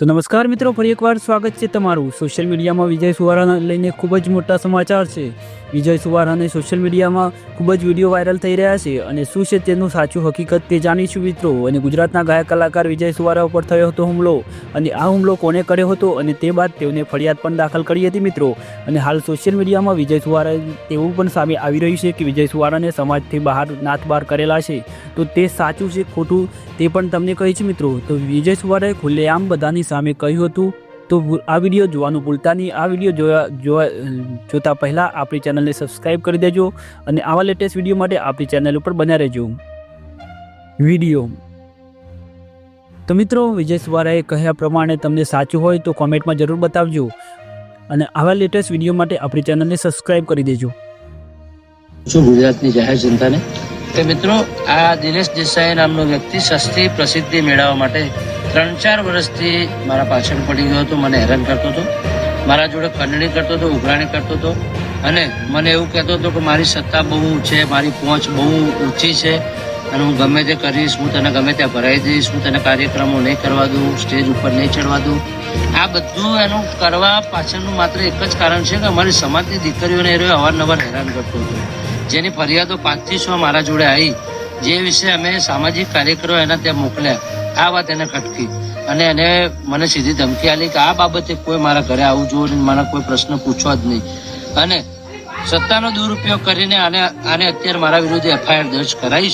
તો નમસ્કાર મિત્રો, ફરી એકવાર સ્વાગત છે તમારું. સોશિયલ મીડિયામાં વિજય સુવારાને લઈને ખૂબ જ મોટા સમાચાર છે. વિજય સુવારાને સોશિયલ મીડિયામાં ખૂબ જ વીડિયો વાયરલ થઈ રહ્યા છે અને શું છે તેનું સાચું હકીકત તે જાણીશું મિત્રો. અને ગુજરાતના ગાયક કલાકાર વિજય સુવારા ઉપર થયો હતો હુમલો અને આ હુમલો કોને કર્યો હતો અને તે બાદ તેઓને ફરિયાદ પણ દાખલ કરી હતી મિત્રો. અને હાલ સોશિયલ મીડિયામાં વિજય સુવારા તેવું પણ સામે આવી રહ્યું છે કે વિજય સુવારાને સમાજથી બહાર નાથ બહાર કરેલા છે. તો તે સાચું છે, ખોટું તે પણ તમને કહીશ મિત્રો. તો વિજય સુવારાએ ખુલ્લેઆમ બધાની સામે કહ્યું હતું તો આ વીડિયો જોવાનું ભૂલતા નહીં. આ વીડિયો જોયા જોવા જોતા પહેલાં આપણી ચેનલને સબસ્ક્રાઈબ કરી દેજો અને આવા લેટેસ્ટ વીડિયો માટે આપણી ચેનલ ઉપર બન્યા રહેજો. વીડિયો. તો મિત્રો વિજય સુવારાએ કહ્યા પ્રમાણે તમને સાચું હોય તો કોમેન્ટમાં જરૂર બતાવજો અને આવા લેટેસ્ટ વીડિયો માટે આપણી ચેનલને સબસ્ક્રાઈબ કરી દેજો. શું ગુજરાતની જાહેર જનતાને? કે મિત્રો આ દિનેશ દેસાઈ નામનો વ્યક્તિ સસ્તી પ્રસિદ્ધિ મેળવવા માટે ત્રણ ચાર વર્ષથી મારા પાછળ પડી ગયો હતો, મને હેરાન કરતો હતો. મારા જોડે ખંડણી કરતો હતો, ઉઘરાણી કરતો હતો. અને મને એવું કહેતો હતો કે મારી સત્તા બહુ છે, મારી પહોંચ બહુ ઊંચી છે. અને હું ગમે તે કરીશ, હું તને ગમે ત્યાં ભરાઈ દઈશ હું તને કાર્યક્રમો નહીં કરવા દઉં, સ્ટેજ ઉપર નહીં ચડવા દઉં. આ બધું એનું કરવા પાછળનું માત્ર એક જ કારણ છે કે અમારી સમાજની દીકરીઓને એ અવારનવાર હેરાન કરતો હતો. જેની ફરિયાદો પાંચથી છ મારા જોડે આવી, જે વિશે અમે સામાજિક કાર્યકરો એના ત્યાં મોકલ્યા. આ વાત એને ખટકી. અને એને મને સીધી ધમકી આલી કે આ બાબતે કોઈ મારા ઘરે આવું જોઈએ મારા કોઈ પ્રશ્ન પૂછવા જ નહીં. અને સત્તાનો દુરુપયોગ કરીને આને આને અત્યારે મારા વિરુદ્ધ એફઆઈઆર દર્જ કરાઈ છે